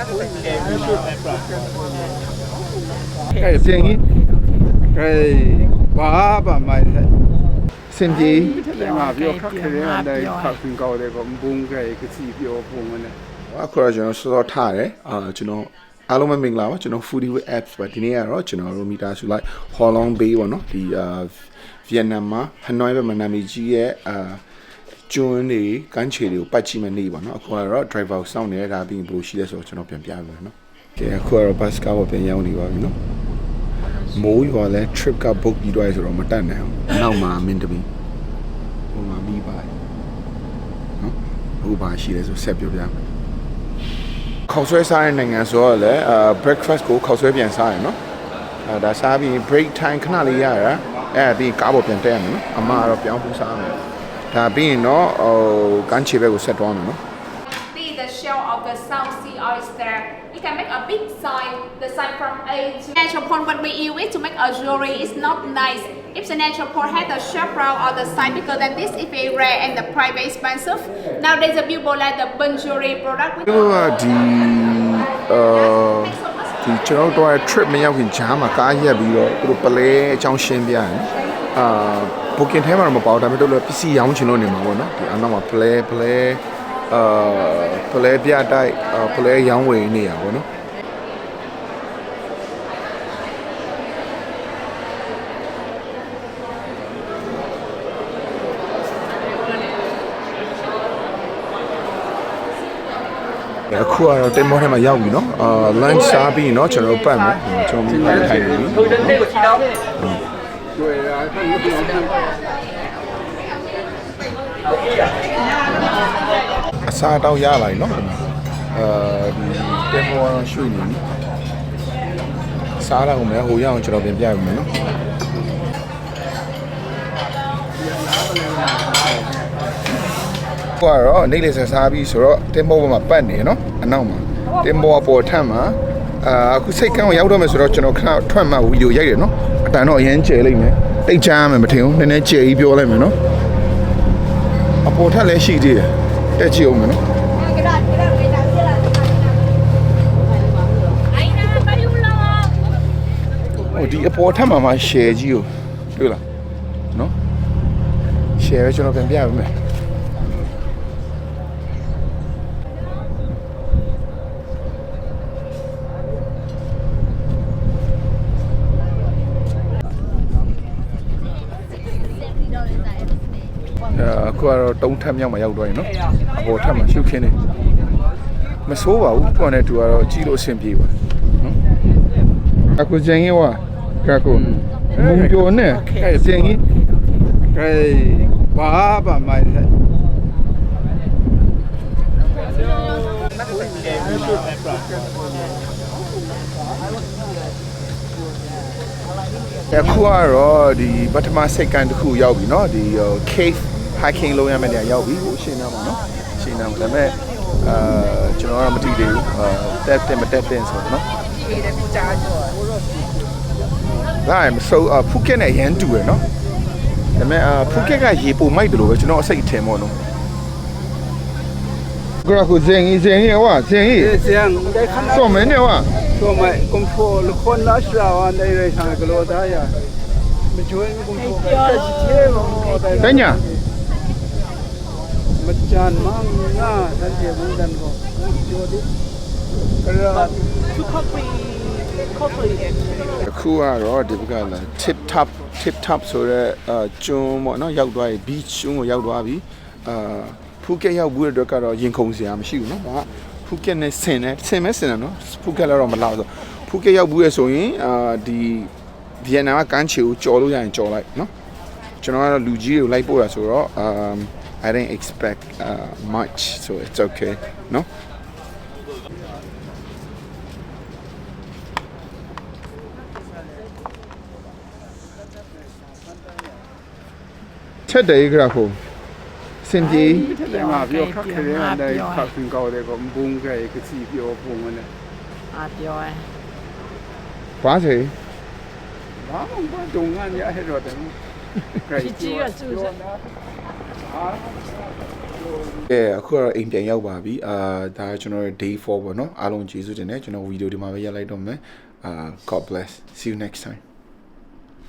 ကဲစင်ကြီးကဲဘာပါမိုင်စင်ကြီးဒီမှာပြောခက်ခဲတဲ့အဲ့ခက်ခွင်ကောက်တဲ့ကဘုံကဲကစီပြောပုံနဲ့အခုတော့ကျွန်တော်စောစောထားတယ်အာကျွန်တော်အားလုံးပဲမင်္ဂလာပါကျွန်တော် foodie with apps ပါဒီနေ့ကတော့ကျွန်တော်တို့မီတာဆူလိုက် Holland Bay ပေါ့နော်ဒီအာဗီယက်နမ်မှာဟနွိုင်းပဲမနာမီကြီးရဲ့အာ ကျွန်းတွေကမ်းခြေတွေကိုပတ်ကြည့်မဲ့နေ့ပေါ့နော်အခုကတော့ driver ကိုစောင့်နေတဲ့ဒါပြီးရင်ဘယ်လိုရှိလဲဆိုတော့ကျွန်တော်ပြန်ပြမယ်နော်ကဲအခုကတော့ bus ကားပေါ်ပြန်ရောက်နေပါပြီနော်မိုးရွာလဲ trip က book ပြီးတော့ဆိုတော့မတက်နိုင်အောင်နောက်မှာမင်းတပီဟိုမှာပြီးပါတယ်နော်အခုပါရှိလဲဆိုဆက်ပြောပြမယ်ခေါက်ဆွဲစားတဲ့နိုင်ငံဆိုတော့လည်းအာ breakfast ကိုခေါက်ဆွဲပြန်စားရနော်အဲဒါစားပြီး break time ခဏလေးရရအဲပြီးကားပေါ်ပြန်တက်ရမယ်နော်အမကတော့ပြောင်းဖို့စားမယ် ဒါပြီးရင်တော့ဟိုကမ်းခြေဘက်ကိုဆက်သွားမယ်နော် See the shell of the South Sea oyster. You can make a big sign, the sign from A to natural pork. What we use it to make a jewelry is not nice. If the natural pork had the sharp brown or the sign bigger than this, it's very rare and the price very expensive. Nowadays, the people like the bun jewelry product. သူကဒီအာဒီကျွန်တော်တို့က trip မရောက်ခင်ဂျားမှာကားရက်ပြီးတော့သူတို့ပလဲအကြောင်းရှင်းပြရင်အာ booking ထဲမှာတော့မပေါ့ဒါပေမဲ့တို့လည်းပစ္စည်းရောင်းချင်လို့နေမှာပေါ့နော်ဒီအနောက်မှာပလဲပလဲအာပလဲပြတိုက်အာပလဲရောင်းဝယ်နေရပါပေါ့နော် အခုကတော့တင်မောထဲမှာရောက်ပြီเนาะအာ lunch စားပြီးเนาะကျွန်တော်တို့ပတ်မယ်ကျွန်တော်မိထိုင်နေပြီ တွေ့ရ အဲ့ဒီပြောင်းပြန် အစားတောက်ရလာပြီเนาะအာဒီတင်မောကတော့ရွှေ့နေပြီစားလာအောင်မယ်ဟိုရအောင်ကျွန်တော်ပြင်ပြပေးမယ်เนาะကတော့နေလေဆက်စားပြီးဆိုတော့တင်မောပေါ်မှာပတ်နေเนาะအနောက်မှာတင်မောအပေါ်ထပ်မှာအာအခုစိတ်ကန်းကိုရောက်တော့မယ်ဆိုတော့ကျွန်တော်ခဏထွက်မှဗီဒီယိုရိုက်တယ်เนาะအတန်တော့အရင်ကျယ်လိုက်မယ် တိတ်ချမ်းရမယ်မထင်ဘူးနည်းနည်းကြဲကြီးပြောလိုက်မယ်နော်အပေါ်ထက်လည်းရှိသေးတယ်တက်ကြည့်အောင်မယ်နော်ဟိုဒီအပေါ်ထက်မှာမှ share ကြီးကိုတွေ့လားနော် share ပဲကျွန်တော်ပြန်ပြပေးမယ် အခုကတော့တုံးထပ်မြောက်မှာရောက်တော့ရင်နော်အပေါ်ထပ်မှာရှုပ်ခင်းနေမဆိုးပါဘူးကိုယ်နဲ့တူကတော့ကြီးလို့အဆင်ပြေပါနော်အခုကျင်းကြီးဝါ kako မုံပြိုနဲ့ကျင်းကြီးကဲဘာပါမိုင် အခုကတော့ဒီပထမစိတ်ကန်တစ်ခုရောက်ပြီเนาะဒီဟို cave hiking လုပ်ရမယ့်နေရာရောက်ပြီဟိုရှင်းနာမှာเนาะရှင်းနာမှာဒါပေမဲ့အာကျွန်တော်ကတော့မသိသေးဘူးအာတက်တက်မတက်တက်ဆိုတော့เนาะ ဒါရမဆိုအဖူကက်နဲ့ရန်တူရယ်နော်ဒါပေမဲ့အဖူကက်ကရေပုံမိုက်တယ်လို့ပဲကျွန်တော်အစိတ်အထင်ပေါ့နော် Graku zengi zengi wa zengi. Zengi dai khana. So mene wa. So mai kum pho lo khon la sha wa dai re sang ka lo da ya. Me join kum pho ka chi che mo dai. Tanya. Machan mang nga dan je bung dan ko. Jo di. Kra. Chu khopri khopri. ခုကတော့ဒီဘက်ကလာ tip top tip top ဆိုတော့အကျွန်းပေါ့နော်ရောက်သွားပြီ beach ကျွန်းကိုရောက်သွားပြီအာ ဖူကက်ရောက်ဘူးတဲ့အတွက်ကတော့ရင်ခုန်စရာမရှိဘူးနော်ဒါကဖူကက်နဲ့ဆင်တယ်ဆင်မဲဆင်တယ်နော်ဖူကက်လည်းတော့မလောက်ဆိုဖူကက်ရောက်ဘူးရဲ့ဆိုရင်အာဒီဗီယက်နမ်ကကမ်းခြေကိုကြော်လို့ရရင်ကြော်လိုက်နော်ကျွန်တော်ကတော့လူကြီးတွေကိုလိုက်ပို့တာဆိုတော့ um I didn't expect uh, much so it's okay နော်ချက်တယ်ဂရာဖို စင်ကြီးဒီမှာပြောခက်ခဲတဲ့အဲ့ဒီခက်ခွင်ကောက်တဲ့ကဘုံကဲကစီပြောပုံနဲ့အာပြောရဲဘာစေဘာမှမတုံငန်းရဟဲ့တော့တယ်ကဲကြီးကြီးရစူးစမ်းဟာကဲအခုကတော့အိမ်ပြန်ရောက်ပါပြီအာဒါကကျွန်တော်ရဲ့ day 4ပေါ့နော်အားလုံးကျေးဇူးတင်တယ်ကျွန်တော်ဗီဒီယိုဒီမှာပဲရက်လိုက်တော့မယ်အာ God bless see you next time